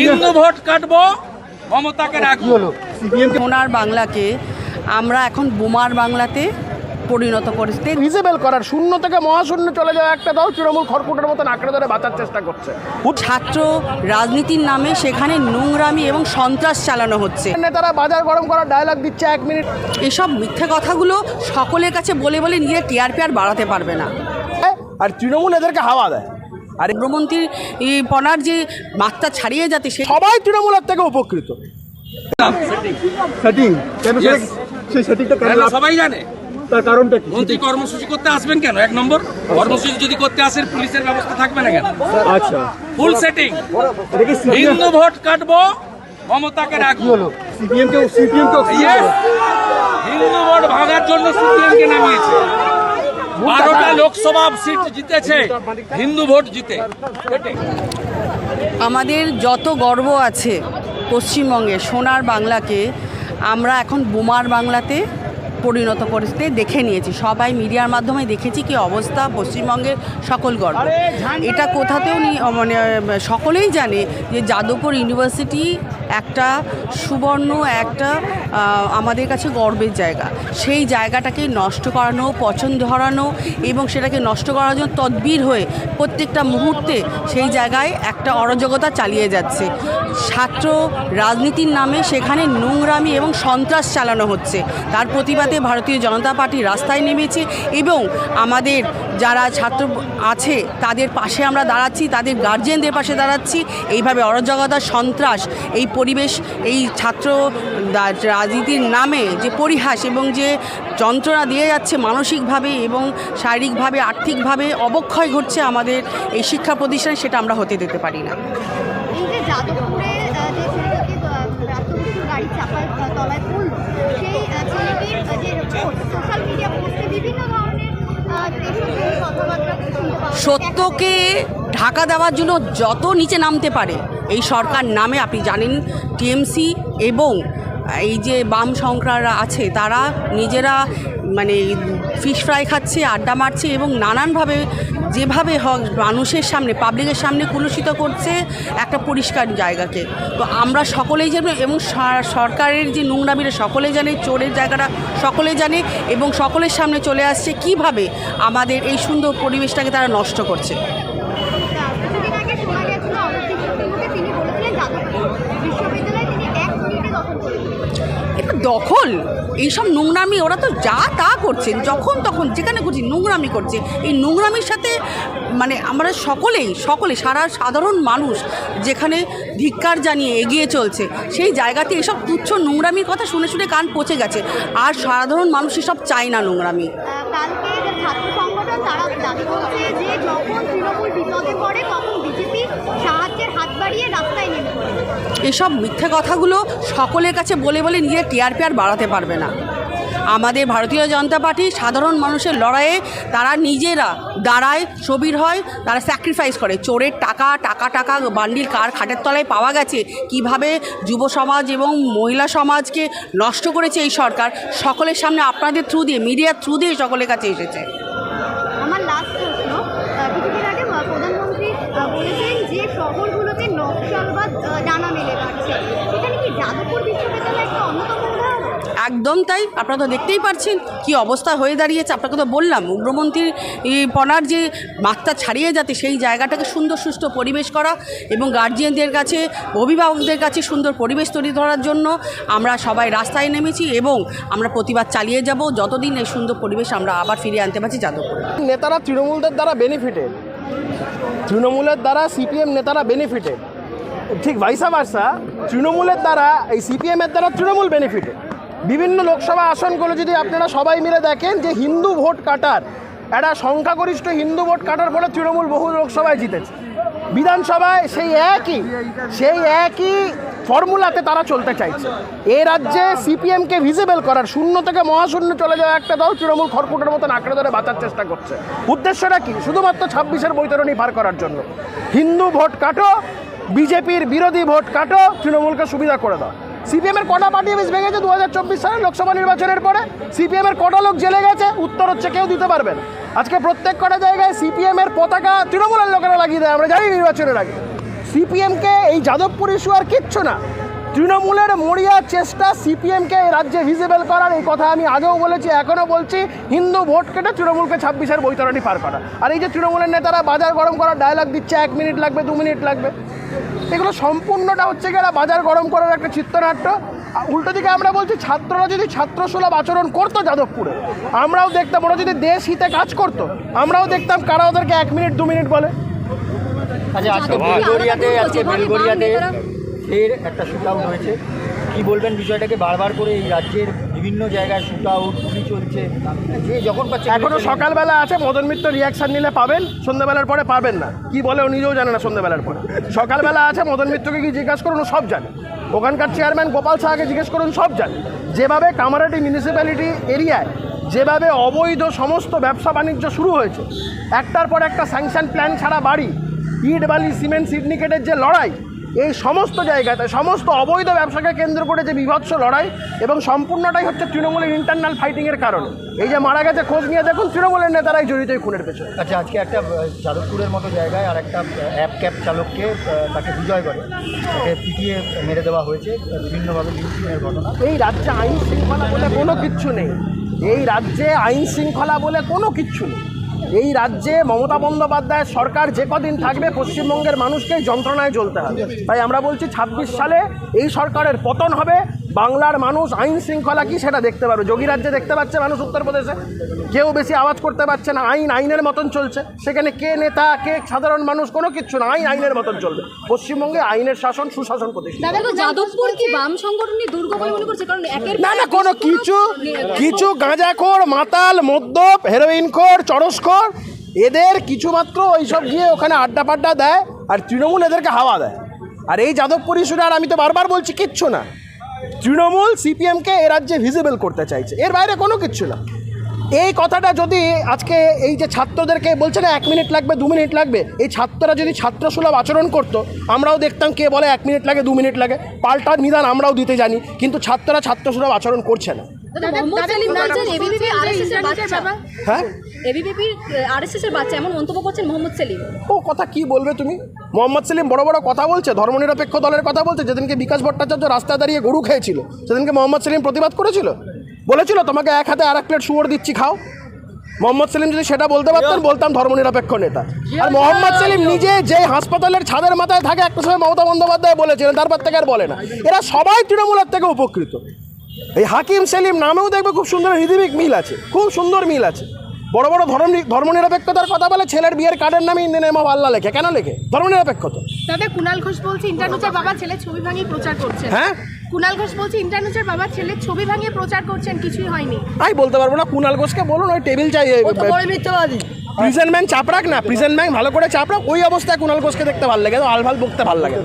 Hindu vote কাটবো মমতাকে রাখব। সোনার বাংলাকে আমরা এখন বোমার বাংলাতে পরিণত করেছি। ভিজিবল করার শূন্য থেকে মহাশূন্য চলে যাওয়া একটা দল তৃণমূল খড়কুটের মতন আঁকড়ে ধরে বাঁচার চেষ্টা করছে। ছাত্র রাজনীতির নামে সেখানে নোংরামি এবং সন্ত্রাস চালানো হচ্ছে। নেতারা বাজার গরম করার ডায়লগ দিচ্ছে এক মিনিট। এসব মিথ্যে কথাগুলো সকলের কাছে বলে বলে নিজের টিআরপি আর বাড়াতে পারবে না। আর তৃণমূল এদেরকে হাওয়া দেয়। আর এই পনার যে মাত্রা ছাড়িয়ে যাতে সে সবাই তৃণমূলের থেকে উপকৃত। সেটিং সেই সেটিংটা কেন কেন সবাই জানে। তার কারণটা কি? মন্ত্রী কর্মসূচি করতে আসবেন কেন? এক নম্বর কর্মসূচি যদি করতে আসেন পুলিশের ব্যবস্থা থাকবে না কেন? আচ্ছা। ফুল সেটিং হিন্দু ভোট কাটবো মমতাকে রাখব। সিপিএম কে সিপিএম কে হিন্দু ভোট ভাঙার জন্য সিপিএম কে নামিয়েছে। বারোটা লোকসভা সিট জিতেছে, হিন্দু ভোট জিতে। আমাদের যত গর্ব আছে পশ্চিমবঙ্গে, সোনার বাংলাকে আমরা এখন বোমার বাংলাতে পরিণত করতে দেখে নিয়েছি। সবাই মিডিয়ার মাধ্যমে দেখেছি কি অবস্থা পশ্চিমবঙ্গের সকল গর্ব। এটা কোথাতেও মানে সকলেই জানে যে যাদবপুর ইউনিভার্সিটি একটা সুবর্ণ একটা আমাদের কাছে গর্বের জায়গা। সেই জায়গাটাকে নষ্ট করানো, পছন্দ ধরানো এবং সেটাকে নষ্ট করার জন্য তদবির হয়ে প্রত্যেকটা মুহূর্তে সেই জায়গায় একটা অরাজকতা চালিয়ে যাচ্ছে। ছাত্র রাজনীতির নামে সেখানে নোংরামি এবং সন্ত্রাস চালানো হচ্ছে। তার প্রতিবাদে ভারতীয় জনতা পার্টি রাস্তায় নেমেছে এবং আমাদের যারা ছাত্র আছে, তাদের পাশে আমরা দাঁড়াচ্ছি, তাদের গার্জেনদের পাশে দাঁড়াচ্ছি। এইভাবে অরাজকতা, সন্ত্রাস, এই পরিবেশ, এই ছাত্র রাজনীতির নামে যে পরিহাস এবং যে যন্ত্রণা দিয়ে যাচ্ছে মানসিকভাবে এবং শারীরিকভাবে আর্থিকভাবে অবক্ষয় ঘটছে আমাদের এই শিক্ষা প্রতিষ্ঠানে সেটা আমরা হতে দিতে পারি না। সত্যকে ঢাকা দেওয়ার জন্য যত নিচে নামতে পারে এই সরকার নামে আপনি জানেন টিএমসি এবং এই যে বাম সংক্রারা আছে, তারা নিজেরা মানে ফিশ ফ্রাই খাচ্ছে, আড্ডা মারছে এবং নানানভাবে যেভাবে হক মানুষের সামনে পাবলিকের সামনে কুলুষিত করছে একটা পরিষ্কার জায়গাকে। তো আমরা সকলেই জানি এবং সরকারের যে নোংরামিরা সকলেই জানে, চোরের জায়গাটা সকলে জানে এবং সকলের সামনে চলে আসছে কীভাবে আমাদের এই সুন্দর পরিবেশটাকে তারা নষ্ট করছে তা কিছুদিন আগে শোনা গেছিল অবস্থিত মুখে তিনি বলেছিলেন যাদবপুর বিশ্ববিদ্যালয়ে তিনি এক মিনিটে দখল করে দিয়েছেন। এটা দখল? এইসব নোংরামি, ওরা তো যা তা করছে, যখন তখন, যেখানে করছি নোংরামি করছে। এই নোংরামির সাথে মানে আমরা সকলেই, সকলে, সারা সাধারণ মানুষ যেখানে ধিক্কার জানিয়ে এগিয়ে চলছে, সেই জায়গাতে এসব তুচ্ছ নোংরামির কথা শুনে শুনে কান পচে গেছে। আর সাধারণ মানুষ এসব চায় না নোংরামি। কালকে তারা দাবি করছে যে যখন তৃণমূল বিপদে পড়ে, তখন বিজেপি সাহায্যের হাত বাড়িয়ে রাস্তায় নেমে এসব মিথ্যে কথাগুলো সকলের কাছে বলে বলে নিজের টিআরপি আর বাড়াতে পারবে না। আমাদের ভারতীয় জনতা পার্টি সাধারণ মানুষের লড়াইয়ে তারা নিজেরা দাঁড়ায় ছবির হয়, তারা স্যাক্রিফাইস করে। চোরের টাকা টাকা টাকা বান্ডিল কার খাটের তলায় পাওয়া গেছে? কীভাবে যুব সমাজ এবং মহিলা সমাজকে নষ্ট করেছে এই সরকার? সকলের সামনে আপনাদের থ্রু দিয়ে মিডিয়ার থ্রু দিয়ে সকলের কাছে এসেছে। একদম তাই, আপনারা তো দেখতেই পাচ্ছেন কি অবস্থা হয়ে দাঁড়িয়েছে। আপনাকে তো বললাম, উগ্রমন্ত্রীর পনার যে মাত্রা ছাড়িয়ে যাতে সেই জায়গাটাকে সুন্দর সুস্থ পরিবেশ করা এবং গার্জিয়ানদের কাছে, অভিভাবকদের কাছে সুন্দর পরিবেশ তৈরি করার জন্য আমরা সবাই রাস্তায় নেমেছি এবং আমরা প্রতিবাদ চালিয়ে যাব। যতদিন এই সুন্দর পরিবেশ আমরা আবার ফিরিয়ে আনতে পারছি যাদবপুরে। নেতারা তৃণমূলদের দ্বারা বেনিফিটেড তৃণমূলের দ্বারা সিপিএম নেতারা বেনিফিটেড ঠিক ভাইসা ভার্সা তৃণমূলের দ্বারা এই সিপিএমের দ্বারা তৃণমূল বেনিফিটেড বিভিন্ন লোকসভা আসনগুলো যদি আপনারা সবাই মিলে দেখেন যে হিন্দু ভোট কাটার, একটা সংখ্যাগরিষ্ঠ হিন্দু ভোট কাটার ফলে তৃণমূল বহু লোকসভায় জিতেছে। বিধানসভায় সেই একই সেই একই ফর্মুলাতে তারা চলতে চাইছে। এ রাজ্যে সিপিএমকে ভিজিবল করার, শূন্য থেকে মহাশূন্য চলে যাওয়া একটা দল তৃণমূল খড়কুটের মতন আঁকড়ে ধরে বাঁচার চেষ্টা করছে। উদ্দেশ্যটা কি? শুধুমাত্র ছাব্বিশের বৈতরণী পার করার জন্য। হিন্দু ভোট কাটো, বিজেপির বিরোধী ভোট কাটো, তৃণমূলকে সুবিধা করে দাও। সিপিএমের কটা পার্টি অফিস ভেঙেছে? দু হাজার চব্বিশ সালে লোকসভা নির্বাচনের পরে সিপিএমের কটা লোক জেলে গেছে? উত্তর হচ্ছে কেউ দিতে পারবেন আজকে প্রত্যেক কটা জায়গায় সিপিএমের পতাকা তৃণমূলের লোকেরা লাগিয়ে দেয়। আমরা জানি নির্বাচনের আগে। সিপিএমকে এই যাদবপুর ইস্যু আর কিচ্ছু না। তৃণমূলের মরিয়া চেষ্টা সিপিএমকে রাজ্যে ভিজিবল করার। এই কথা আমি আগেও বলেছি, এখনও বলছি। হিন্দু ভোট কেটে তৃণমূলকে ছাব্বিশের বৈতরণী পার করা। আর এই যে তৃণমূলের নেতারা বাজার গরম করার ডায়লগ দিচ্ছে, এক মিনিট লাগবে, দু মিনিট লাগবে। এগুলো সম্পূর্ণটা হচ্ছে গিয়ে এরা বাজার গরম করার একটা চিত্রনাট্য। আর উল্টো দিকে আমরা বলছি ছাত্ররা যদি ছাত্রসুলভ আচরণ করতো যাদবপুরে আমরাও দেখতাম ওরা যদি দেশ হিতে কাজ করতো আমরাও দেখতাম কারা ওদেরকে এক মিনিট দু মিনিট বলে। আচ্ছা আজকে বেলগড়িয়াতে আজকে বেলগড়িয়াতে ফের একটা শুট আউট হয়েছে। কি বলবেন বিষয়টাকে? বারবার করে এই রাজ্যের বিভিন্ন জায়গায় শুট আউট গুলি চলছে। যে যখন পাচ্ছে এখনও সকালবেলা আছে মদন মিত্র রিয়াকশন নিলে পাবেন সন্ধ্যাবেলার পরে পাবেন না। কি বলে ও নিজেও জানে না সন্ধ্যাবেলার পরে। সকালবেলা আছে মদন মিত্রকে কি জিজ্ঞাসা করুন সব জানে। ওখানকার চেয়ারম্যান গোপাল সাহাকে জিজ্ঞেস করুন সব জানে। যেভাবে কামারাটি মিউনিসিপ্যালিটি এরিয়ায় যেভাবে অবৈধ সমস্ত ব্যবসা বাণিজ্য শুরু হয়েছে একটার পর একটা স্যাংশন প্ল্যান ছাড়া বাড়ি ইট বালি সিমেন্ট সিন্ডিকেটের যে লড়াই এই সমস্ত জায়গাতে সমস্ত অবৈধ ব্যবসাকে কেন্দ্র করে যে বিভৎস লড়াই এবং সম্পূর্ণটাই হচ্ছে তৃণমূলের ইন্টারনাল ফাইটিংয়ের কারণে। এই যে মারা গেছে খোঁজ নিয়ে দেখুন তৃণমূলের নেতারাই জড়িত এই খুনের পেছনে। আচ্ছা আজকে একটা যাদবপুরের মতো জায়গায় আর একটা অ্যাপ ক্যাব চালককে তাকে বিজয় করে। তাকে পিটিয়ে মেরে দেওয়া হয়েছে বিভিন্নভাবে ঘটনা। এই রাজ্যে আইন শৃঙ্খলা বলে কোনো কিচ্ছু নেই। এই রাজ্যে আইন শৃঙ্খলা বলে কোনো কিচ্ছু নেই। এই রাজ্যে মমতা বন্দ্যোপাধ্যায় সরকার যে কদিন থাকবে, পশ্চিমবঙ্গের মানুষকে যন্ত্রণায় চলতে হবে। তাই আমরা বলছি ছাব্বিশ সালে এই সরকারের পতন হবে বাংলার মানুষ আইন শৃঙ্খলা কি সেটা দেখতে পারবে? যোগী রাজ্যে দেখতে পাচ্ছে মানুষ উত্তরপ্রদেশে। কেউ বেশি আওয়াজ করতে পারছে না আইন আইনের মতন চলছে। সেখানে কে নেতা কে সাধারণ মানুষ কোনো কিচ্ছু না আইন আইনের মতন চলবে। পশ্চিমবঙ্গে আইনের শাসন সুশাসন প্রতিষ্ঠা যাদবপুর কি বাম সংগঠনই দুর্গ বলে মনে করছে? কারণ না না কোনো কিছু কিছু গাঁজাখোর মাতাল মদ্যপ হেরোইনখোর চরসখোর এদের কিছু কিছুমাত্র ওইসব গিয়ে ওখানে আড্ডা পাড্ডা দেয় আর তৃণমূল এদেরকে হাওয়া দেয়। আর এই যাদবপুর ইস্যুটা আর আমি তো বারবার বলছি কিচ্ছু না। তৃণমূল সিপিএমকে এ রাজ্যে ভিজিবল করতে চাইছে এর বাইরে কোনো কিচ্ছু না এই কথাটা যদি আজকে এই যে ছাত্রদেরকে বলছে না এক মিনিট লাগবে দু মিনিট লাগবে এই ছাত্ররা যদি ছাত্রসুলভ আচরণ করতো আমরাও দেখতাম কে বলে এক মিনিট লাগে দু মিনিট লাগে পাল্টার নিদান আমরাও দিতে জানি কিন্তু ছাত্ররা ছাত্রসুলভ আচরণ করছে না হ্যাঁ এবিভিপি আরএসএস এর বাচ্চা, এমন মন্তব্য করছেন মোহাম্মদ সেলিম। ও, কথা কি বলবে তুমি? মোহাম্মদ সেলিম বড় বড় কথা বলছে, ধর্মনিরপেক্ষ দলের কথা বলছে, যেদিনকে বিকাশ ভট্টাচার্য রাস্তায় দাঁড়িয়ে গরু খেয়েছিল, সেদিনকে মোহাম্মদ সেলিম প্রতিবাদ করেছিল? বলেছিল, তোমাকে এক হাতে আর এক প্লেট শুয়োর দিচ্ছি, খাও। মোহাম্মদ সেলিম যদি সেটা বলতে পারতেন, বলতাম ধর্মনিরপেক্ষ নেতা। আর মোহাম্মদ সেলিম নিজে যে হাসপাতালের ছাদের মাথায় থাকে, একটা সময় মমতা বন্দ্যোপাধ্যায় বলেছিলেন, তারপর থেকে আর বলে না। এরা সবাই তৃণমূলের থেকে উপকৃত। এই হাকিম সেলিম নামেও দেখবে খুব সুন্দর হৃদিমিক মিল আছে, খুব সুন্দর মিল আছে। বড় বড় ধর্ম ধর্মনিরপেক্ষতার কথা বলে ছেলের বিয়ের কার্ডের নামে ইন্দিন এমা আল্লাহ লেখে। কেন লেখে? ধর্মনিরপেক্ষতা দাদা কুণাল ঘোষ বলছে ইন্টারনেটের বাবা ছেলে ছবি ভাঙিয়ে প্রচার করছে হ্যাঁ? কুণাল ঘোষ বলছে ইন্টারনেটের বাবা ছেলে ছবি ভাঙিয়ে প্রচার করছেন কিছুই হয়নি। আমি বলতে পারব না কুণাল ঘোষকে বলুন ওই টেবিল চাই প্রিজেন্ট ম্যান চাপড়াক না প্রিজেন্ট ম্যান ভালো করে চাপড়াক ওই অবস্থায় কুণাল ঘোষকে দেখতে ভালো লাগে তো আলফাল বকতে ভালো লাগে।